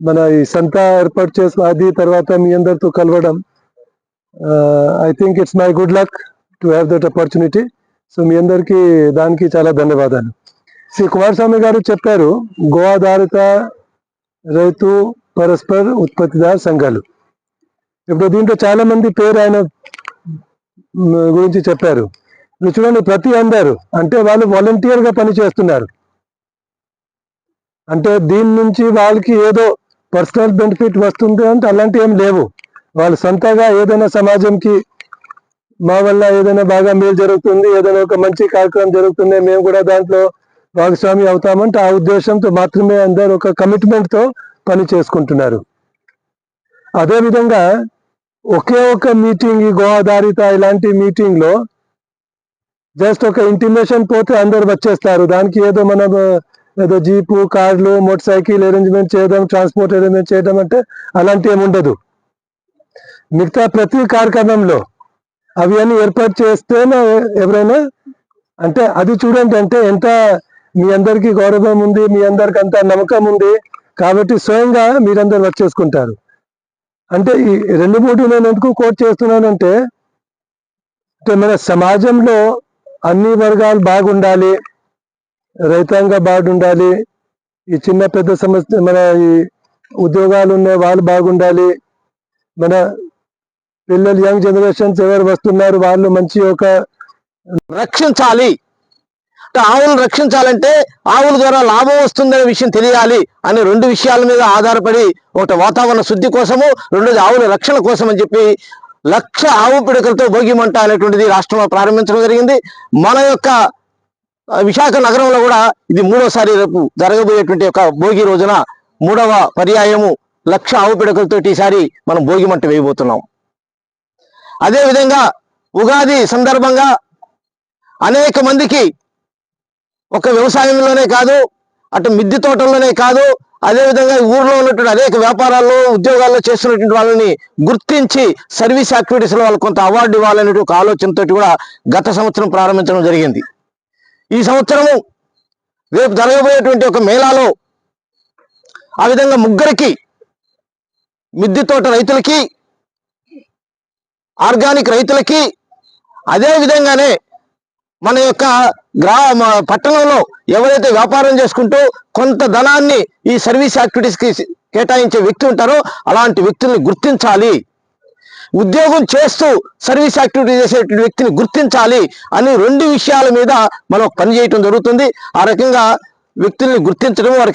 మన ఈ సంత ఏర్పాటు చేసిన అది తర్వాత మీ అందరితో కలవడం I think it's my good luck to have that opportunity so మీ అందరికీ దానికి చాలా ధన్యవాదాలు. శ్రీ కుమారస్వామి గారు చెప్పారు గో ఆధారిత రైతు పరస్పర ఉత్పత్తిదారు సంఘాలు. ఇప్పుడు దీంట్లో చాలా మంది పేరు ఆయన గురించి చెప్పారు. ఇప్పుడు చూడండి ప్రతి అందరు అంటే వాళ్ళు వాలంటీర్గా పనిచేస్తున్నారు. పని చేస్తున్నారు అంటే దీని నుంచి వాళ్ళకి ఏదో పర్సనల్ బెనిఫిట్ వస్తుంది అంటే అలాంటివి ఏం లేవు. వాళ్ళు సొంతగా ఏదైనా సమాజంకి మా వల్ల ఏదైనా బాగా మేలు జరుగుతుంది ఏదైనా ఒక మంచి కార్యక్రమం జరుగుతుంది మేము కూడా దాంట్లో భాగస్వామి అవుతామంటే ఆ ఉద్దేశంతో మాత్రమే అందరు ఒక కమిట్మెంట్తో పని చేసుకుంటున్నారు. అదేవిధంగా ఒకే ఒక మీటింగ్ ఈ గోదారిత ఇలాంటి మీటింగ్లో జస్ట్ ఒక ఇంటిమేషన్ పోతే అందరు వచ్చేస్తారు. దానికి ఏదో మనం ఏదో జీపు కార్లు మోటార్ సైకిల్ అరేంజ్మెంట్ చేయడం ట్రాన్స్పోర్ట్ అరేంజ్మెంట్ చేయడం అంటే అలాంటి ఏమి ఉండదు. మిగతా ప్రతి కార్యక్రమంలో అవి అన్ని ఏర్పాటు చేస్తేనే ఎవరైనా అంటే అది చూడండి అంటే ఎంత మీ అందరికీ గౌరవం ఉంది మీ అందరికి అంత నమ్మకం ఉంది కాబట్టి స్వయంగా మీరందరూ చేసుకుంటారు. అంటే ఈ రెండు మూడు నేను ఎందుకు కోట్ చేస్తున్నానంటే అంటే మన సమాజంలో అన్ని వర్గాలు బాగుండాలి రైతాంగ బాగుండాలి ఈ చిన్న పెద్ద సమస్య మన ఈ ఉద్యోగాలు ఉన్న వాళ్ళు బాగుండాలి మన పిల్లలు యంగ్ జనరేషన్స్ ఎవరు వస్తున్నారు వాళ్ళు మంచి ఒక రక్షించాలి. ఆవులను రక్షించాలంటే ఆవుల ద్వారా లాభం వస్తుందనే విషయం తెలియాలి అనే రెండు విషయాల మీద ఆధారపడి ఒకటి వాతావరణ శుద్ధి కోసము రెండోది ఆవుల రక్షణ కోసం అని చెప్పి లక్ష ఆవు పిడకలతో భోగిమంట అనేటువంటిది రాష్ట్రంలో ప్రారంభించడం జరిగింది. మన యొక్క విశాఖ నగరంలో కూడా ఇది మూడోసారి రేపు జరగబోయేటువంటి ఒక భోగి రోజున మూడవ పర్యాయము లక్ష ఆవు పిడకలతోటి ఈసారి మనం భోగి మంట వేయబోతున్నాం. అదేవిధంగా ఉగాది సందర్భంగా అనేక మందికి ఒక వ్యవసాయంలోనే కాదు అటు మిద్దె తోటల్లోనే కాదు అదేవిధంగా ఊర్లో ఉన్నటువంటి అనేక వ్యాపారాల్లో ఉద్యోగాల్లో చేస్తున్నటువంటి వాళ్ళని గుర్తించి సర్వీస్ యాక్టివిటీస్లో వాళ్ళు కొంత అవార్డు ఇవ్వాలనే ఒక ఆలోచనతో కూడా గత సంవత్సరం ప్రారంభించడం జరిగింది. ఈ సంవత్సరము రేపు జరగబోయేటువంటి ఒక మేళాలో ఆ విధంగా ముగ్గురికి మిద్దె తోట రైతులకి ఆర్గానిక్ రైతులకి అదే విధంగానే మన యొక్క గ్రా పట్టణంలో ఎవరైతే వ్యాపారం చేసుకుంటూ కొంత ధనాన్ని ఈ సర్వీస్ యాక్టివిటీస్కి కేటాయించే వ్యక్తి ఉంటారో అలాంటి వ్యక్తుల్ని గుర్తించాలి. ఉద్యోగం చేస్తూ సర్వీస్ యాక్టివిటీ చేసేటువంటి వ్యక్తిని గుర్తించాలి అని రెండు విషయాల మీద మనం పనిచేయటం జరుగుతుంది. ఆ రకంగా వ్యక్తుల్ని గుర్తించడం వారికి